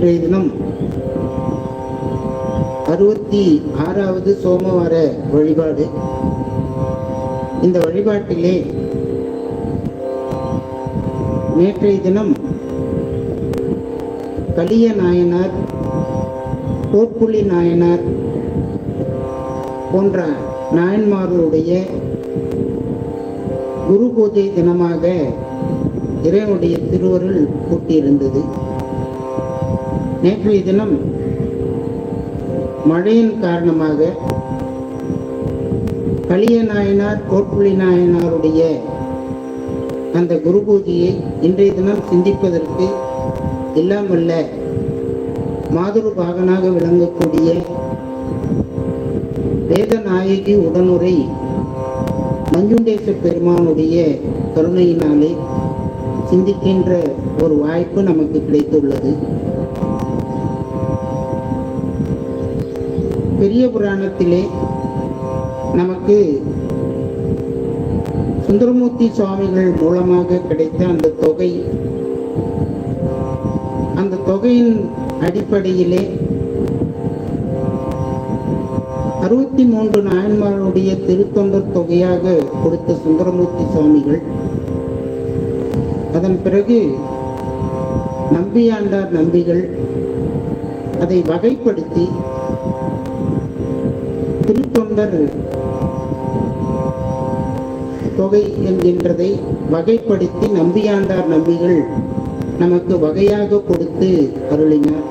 இன்றைய தினம் அறுபத்தி ஆறாவது சோமவார வழிபாடு. இந்த வழிபாட்டிலே நேற்றைய தினம் கலிய நாயனார் போர்ப்புலி நாயனார் போன்ற நாயன்மார்களுடைய குரு பூஜை தினமாக இறைவனுடைய திருவருள் கூட்டியிருந்தது. நேற்றைய தினம் மழையின் காரணமாக கலிய நாயனார் கோட்புலி நாயனாருடைய அந்த குரு பூஜையை இன்றைய தினம் சிந்திப்பதற்கு இல்லாமல்ல மாதுரு பாகனாக விளங்கக்கூடிய வேதநாயகி உடனுரை மஞ்சுண்டேச பெருமானுடைய கருணையினாலே சிந்திக்கின்ற ஒரு வாய்ப்பு நமக்கு கிடைத்துள்ளது. பெரிய புராணத்திலே நமக்கு சுந்தரமூர்த்தி சுவாமிகள் மூலமாக கிடைத்த அந்த தொகை அந்த தொகையின் அடிப்படையிலே அறுபத்தி மூன்று நாயன்மாருடைய திருத்தொண்டர் தொகையாக கொடுத்த சுந்தரமூர்த்தி சுவாமிகள். அதன் பிறகு நம்பியாண்டார் நம்பிகள் அதை வகைப்படுத்தி திருத்தொண்டர். தொகை என்கின்றதை வகைப்படுத்தி நம்பியாண்டார் நம்பிகள் நமக்கு வகையாக கொடுத்து அருளினார்.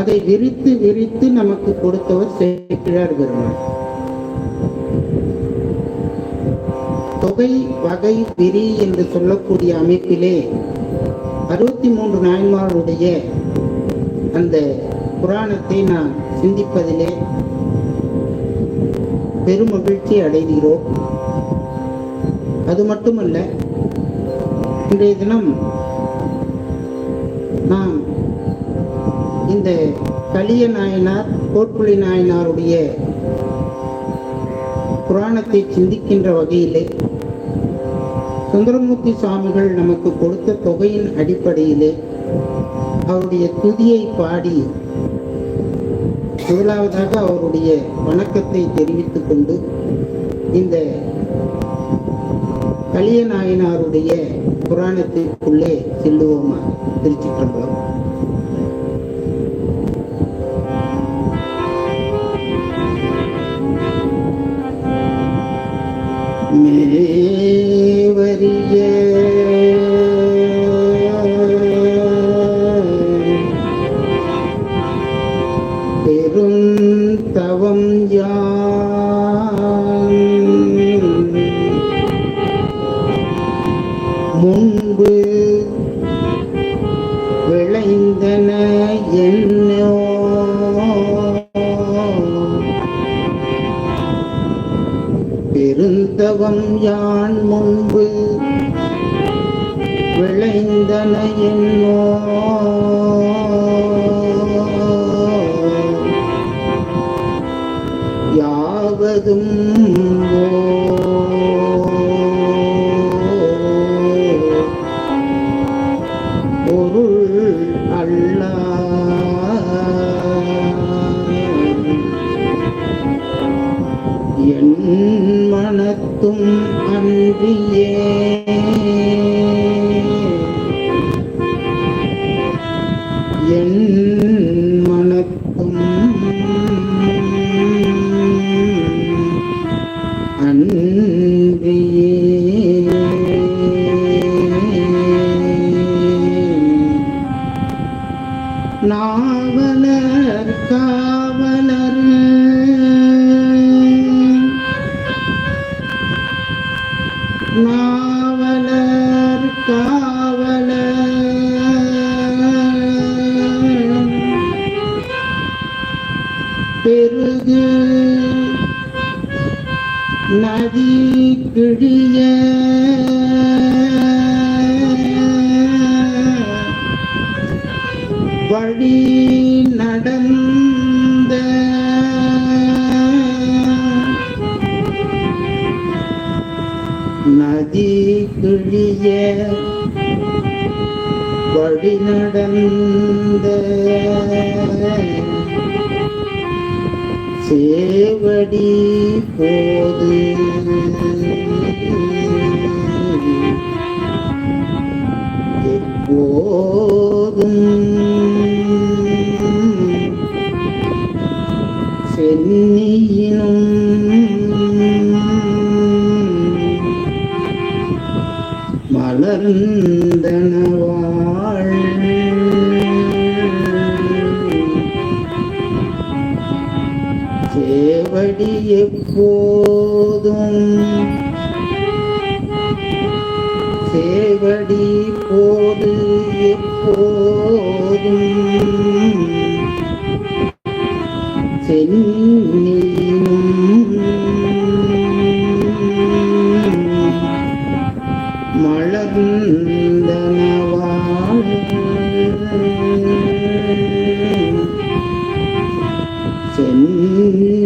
அதை விரித்து விரித்து நமக்கு கொடுத்தவர் சேக்கிழார் பெருமாள் தொகை வகை விரி என்று சொல்லக்கூடிய அமைப்பிலே அறுபத்தி மூன்று நாயன்மாருடைய அந்த புராணத்தை நான் சிந்திப்பதிலே பெருமகிழ்ச்சி அடைகிறோம் அது மட்டுமல்ல இன்றைய தினம் நாம் இந்த கலிய நாயனார் கோட்புலி நாயனாருடைய புராணத்தை சிந்திக்கின்ற வகையிலே சுந்தரமூர்த்தி சுவாமிகள் நமக்கு கொடுத்த தொகையின் அடிப்படையிலே அவருடைய துதியை பாடி முதலாவதாக அவருடைய வணக்கத்தை தெரிவித்துக் கொண்டு இந்த கலியநாயனாருடைய புராணத்திற்குள்ளே செல்லுவோமா? திருச்சிற்றம்பலம் விளைந்தன என்னோ? பெருந்தவம் யான் முன்பு விளைந்தன என்னோ? யாவதும் ஓ மனத்தும் அன்பியே என் பெருகு நதி கிழிய வழி நடந்த நதி கிழிய வழி நடந்த சேவடி போது. எப்போதும் சென்னியினும் மலர்ந்தனவாள் படி எப்போதும் சேவடி போது எப்போதும். சென்னியும் மலர்ந்தனவாள் சென்னியில்